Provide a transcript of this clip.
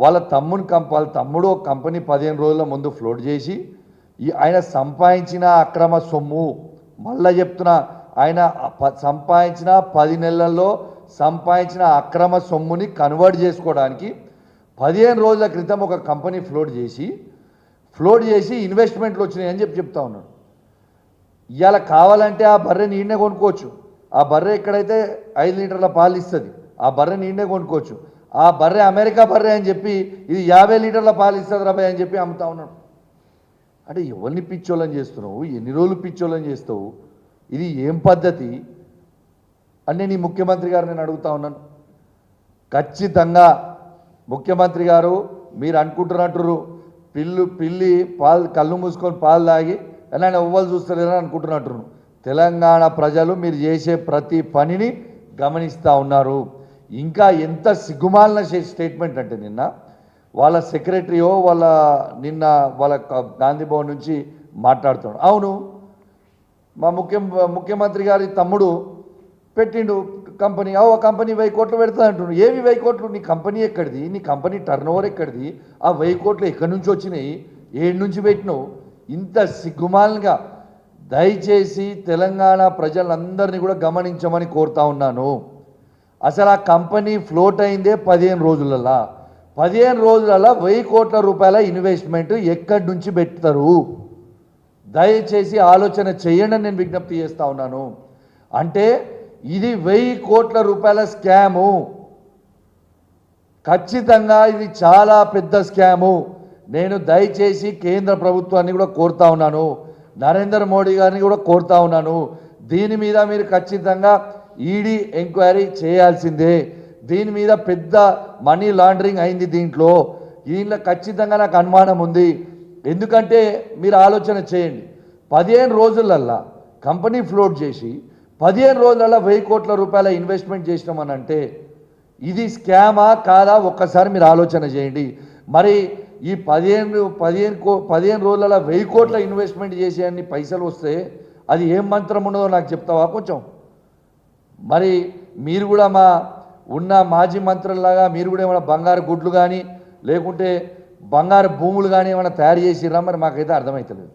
వాళ్ళ తమ్ముని కంప వాళ్ళ తమ్ముడు ఒక కంపెనీ పదిహేను రోజుల ముందు ఫ్లోట్ చేసి ఈ ఆయన సంపాదించిన అక్రమ సొమ్ము మళ్ళా చెప్తున్నా ఆయన ప- సంపాదించిన పది నెలల్లో సంపాదించిన అక్రమ సొమ్ముని కన్వర్ట్ చేసుకోవడానికి పదిహేను రోజుల క్రితం ఒక కంపెనీ ఫ్లోట్ చేసి ఫ్లోట్ చేసి ఇన్వెస్ట్మెంట్లు వచ్చినాయి అని చెప్పి చెప్తా ఉన్నాడు. ఇవాళ కావాలంటే ఆ బర్రె నీడనే కొనుక్కోవచ్చు. ఆ బర్రె ఎక్కడైతే ఐదు లీటర్ల పాలు ఇస్తుంది ఆ బర్రె నీడనే కొనుక్కోవచ్చు. ఆ బర్రె అమెరికా బర్రె అని చెప్పి ఇది యాభై లీటర్ల పాలు ఇస్తుంది రాబాయ్ అని చెప్పి అమ్ముతా ఉన్నాడు. అంటే ఎవరిని పిచ్చోళ్ళని చేస్తున్నావు? ఎన్ని రోజులు పిచ్చోళ్ళని చేస్తావు? ఇది ఏం పద్ధతి? అని నేను ముఖ్యమంత్రి గారు నేను అడుగుతా ఉన్నాను. ఖచ్చితంగా ముఖ్యమంత్రి గారు మీరు అనుకుంటున్నట్టు పిల్లు పిల్లి పాలు కళ్ళు మూసుకొని పాలు తాగి ఆయన ఎవ్వరు చూస్తలేరని అనుకుంటున్నట్టు. తెలంగాణ ప్రజలు మీరు చేసే ప్రతి పనిని గమనిస్తూ ఉన్నారు. ఇంకా ఎంత సిగ్గుమాలిన స్టే- స్టేట్మెంట్ అంటే నిన్న వాళ్ళ సెక్రటరీయో వాళ్ళ నిన్న వాళ్ళ గాంధీ భవన్ నుంచి మాట్లాడుతున్నాడు. అవును మా ముఖ్య ముఖ్యమంత్రి గారి తమ్ముడు పెట్టిండు కంపెనీ. ఓ కంపెనీ వెయ్యి కోట్లు పెడతా అంటుండు. ఏవి వెయ్యి కోట్లు? నీ కంపెనీ ఎక్కడిది? నీ కంపెనీ టర్న్ ఓవర్ ఎక్కడిది? ఆ వెయ్యి కోట్లు ఎక్కడి నుంచి వచ్చినాయి? ఏడు నుంచి పెట్టినావు? ఇంత సిగ్గుమాలంగా దయచేసి తెలంగాణ ప్రజలందరినీ కూడా గమనించమని కోరుతా ఉన్నాను. అసలు ఆ కంపెనీ ఫ్లోట్ అయిందే పదిహేను రోజులలా. పదిహేను రోజులలో వెయ్యి కోట్ల రూపాయల ఇన్వెస్ట్మెంట్ ఎక్కడి నుంచి పెడతారు? దయచేసి ఆలోచన చేయండి నేను విజ్ఞప్తి చేస్తా ఉన్నాను. అంటే ఇది వెయ్యి కోట్ల రూపాయల స్కాము. ఖచ్చితంగా ఇది చాలా పెద్ద స్కాము. నేను దయచేసి కేంద్ర ప్రభుత్వాన్ని కూడా కోరుతా ఉన్నాను. నరేంద్ర మోడీ గారిని కూడా కోరుతా ఉన్నాను. దీని మీద మీరు ఖచ్చితంగా ఈడీ ఎంక్వైరీ చేయాల్సిందే. దీని మీద పెద్ద మనీ లాండరింగ్ అయింది దీంట్లో. దీంట్లో ఖచ్చితంగా నాకు అనుమానం ఉంది. ఎందుకంటే మీరు ఆలోచన చేయండి. పదిహేను రోజులల్లా కంపెనీ ఫ్లోట్ చేసి పదిహేను రోజులల్లా వెయ్యి కోట్ల రూపాయల ఇన్వెస్ట్మెంట్ చేసినామని అంటే ఇది స్కామా కాదా? ఒక్కసారి మీరు ఆలోచన చేయండి. మరి ఈ పదిహేను పదిహేను కో పదిహేను రోజుల వెయ్యి కోట్ల ఇన్వెస్ట్మెంట్ చేసే అన్ని పైసలు వస్తే అది ఏం మంత్రం ఉండదో నాకు చెప్తావా కొంచెం? మరి మీరు కూడా మా ఉన్న మాజీ మంత్రుల్లాగా మీరు కూడా ఏమైనా బంగారు గుడ్లు కానీ లేకుంటే బంగారు భూములు కానీ ఏమైనా తయారు చేసిర్రా మరి మాకైతే అర్థమవుతలేదు